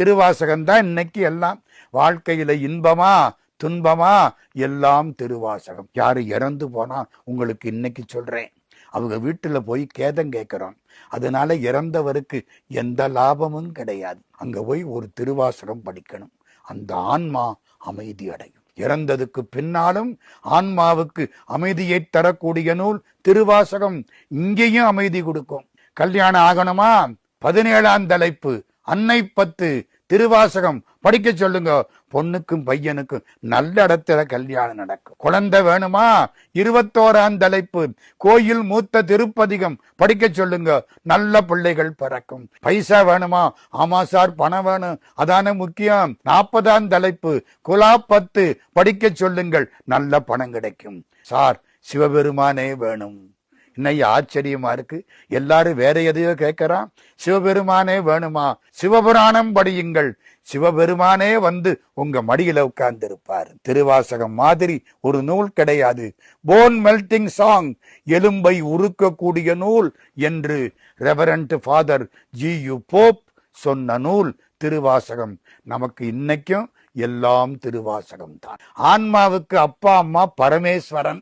திருவாசகம்தான் இன்னைக்கு எல்லாம். வாழ்க்கையில இன்பமா துன்பமா எல்லாம் திருவாசகம். யாரு இறந்து போனா உங்களுக்கு இன்னைக்கு சொல்றேன். அவங்க வீட்டுல போய் கேதம் கேட்கிறோம். அதனால இறந்தவருக்கு எந்த லாபமும் கிடையாது. அங்க போய் ஒரு திருவாசகம் படிக்கணும். அந்த ஆன்மா அமைதி அடையும். இறந்ததுக்கு பின்னாலும் ஆன்மாவுக்கு அமைதியை தரக்கூடிய நூல் திருவாசகம். இங்கேயும் அமைதி கொடுக்கும். கல்யாணம் ஆகணுமா? பதினேழாம் தலைப்பு. அன்னை பத்து திருவாசகம் படிக்க சொல்லுங்க. பொண்ணுக்கும் பையனுக்கும் நல்ல இடத்துல கல்யாணம் நடக்கும். குழந்தை வேணுமா? இருபத்தோராம் தலைப்பு. கோயில் மூத்த திருப்பதிகம் படிக்க சொல்லுங்க. நல்ல பிள்ளைகள் பிறக்கும். பைசா வேணுமா? ஆமா சார் பணம் வேணும். அதானே முக்கியம். நாற்பதாம் தலைப்பு. குலா பத்து படிக்க சொல்லுங்கள். நல்ல பணம் கிடைக்கும். சார் சிவபெருமானே வேணும். இன்னையா ஆச்சரியமா இருக்கு. எல்லாரும் வேற எதையோ கேட்கறான். சிவபெருமானே வேணுமா? சிவபுராணம் படியுங்கள். சிவபெருமானே வந்து உங்க மடியில உட்கார்ந்திருப்பார். திருவாசகம் மாதிரி ஒரு நூல் கிடையாது. போன் மெல்டிங் சாங் எலும்பை உருக்கக்கூடிய நூல் என்று reverend father G U Pope சொன்ன நூல் திருவாசகம். நமக்கு இன்னைக்கும் எல்லாம் திருவாசகம் தான். ஆன்மாவுக்கு அப்பா அம்மா பரமேஸ்வரன்.